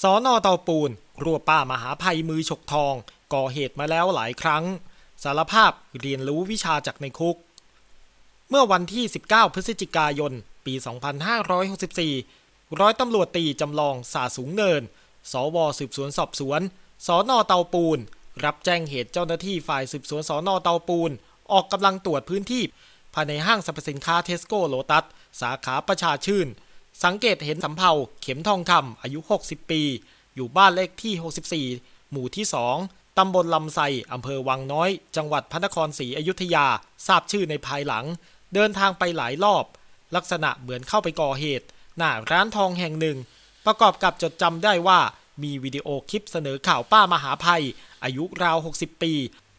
สอนอเตาปูนรัวป้ามหาภัยมือฉกทอง ก่อเหตุมาแล้วหลายครั้ง สารภาพเรียนรู้วิชาจากในคุก เมื่อวันที่ 19 พฤศจิกายน ปี 2564 ร้อยตำรวจตีจำลองสาสูงเนิน สวสืบสวนสอบสวน สอนอเตาปูน รับแจ้งเหตุเจ้าหน้าที่ฝ่ายสืบสวนสอนอเตาปูน ออกกำลังตรวจพื้นที่ ภายในห้างสรรพสินค้าเทสโก้โลตัส สาขาประชาชื่น สังเกตเห็นสำเภาเข็มทองคำอายุ 60 ปี อยู่บ้านเลขที่ 64 หมู่ที่ 2 ตำบลลำไซอำเภอวังน้อย จังหวัดพระนครศรีอยุธยา ทราบชื่อในภายหลัง เดินทางไปหลายรอบ ลักษณะเหมือนเข้าไปก่อเหตุ หน้าร้านทองแห่งหนึ่ง ประกอบกับจดจำได้ว่า มีวิดีโอคลิปเสนอข่าวป้ามหาภัย อายุราว 60 ปี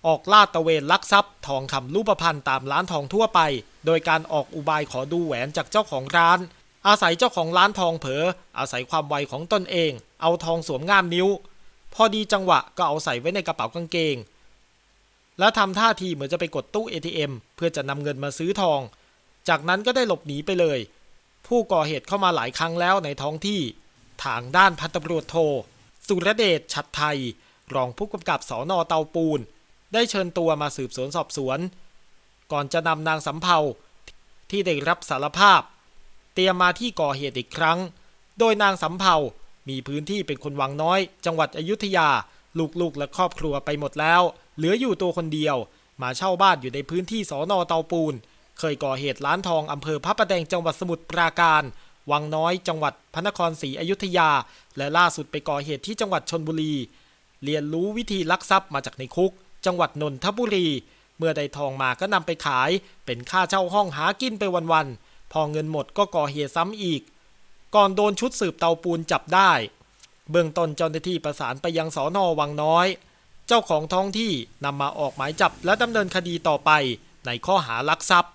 ออกลาดตะเวนลักทรัพย์ ทองคำรูปพรรณตามร้านทองทั่วไป โดยการออกอุบายขอดูแหวนจากเจ้าของร้าน อาศัยเจ้าของร้านทองเผลออาศัยความไวของตนเอง เอาทองสวมง่ามนิ้ว พอดีจังหวะก็เอาใส่ไว้ในกระเป๋ากางเกง แล้วทำท่าทีเหมือนจะไปกดตู้ ATM เพื่อจะนำเงินมาซื้อทอง จากนั้นก็ได้หลบหนีไปเลย ผู้ก่อเหตุเข้ามาหลายครั้งแล้วในท้องที่ ทางด้านพันตำรวจโท สุรเดชชัดไทย รองผู้กำกับสอนอเตาปูน ได้เชิญตัวมาสืบสวนสอบสวน ก่อนจะนำนางสำเภาที่ได้รับสารภาพ เตรียมมาที่ก่อเหตุอีกครั้ง โดยนางสำเภา มีพื้นที่เป็นคนวังน้อย จังหวัดอยุธยา ลูกๆและครอบครัวไปหมดแล้ว เหลืออยู่ตัวคนเดียว มาเช่าบ้านอยู่ในพื้นที่สอนอเตาปูน เคยก่อเหตุร้านทองอำเภอพระประแดงจังหวัดสมุทรปราการ วังน้อย จังหวัดพระนครศรีอยุธยา และล่าสุดไปก่อเหตุที่จังหวัดชนบุรี เรียนรู้วิธีลักทรัพย์มาจากในคุก จังหวัดนนทบุรี เมื่อได้ทองมาก็นำไปขาย เป็นค่าเช่าห้องหากินไปวันๆ พอเงินหมดก็ก่อเหตุซ้ำอีก ก่อนโดนชุดสืบเตาปูนจับได้ เบื้องต้นเจ้าหน้าที่ประสานไปยังสอนอวังน้อย เจ้าของท้องที่นำมาออกหมายจับและดำเนินคดีต่อไปในข้อหาลักทรัพย์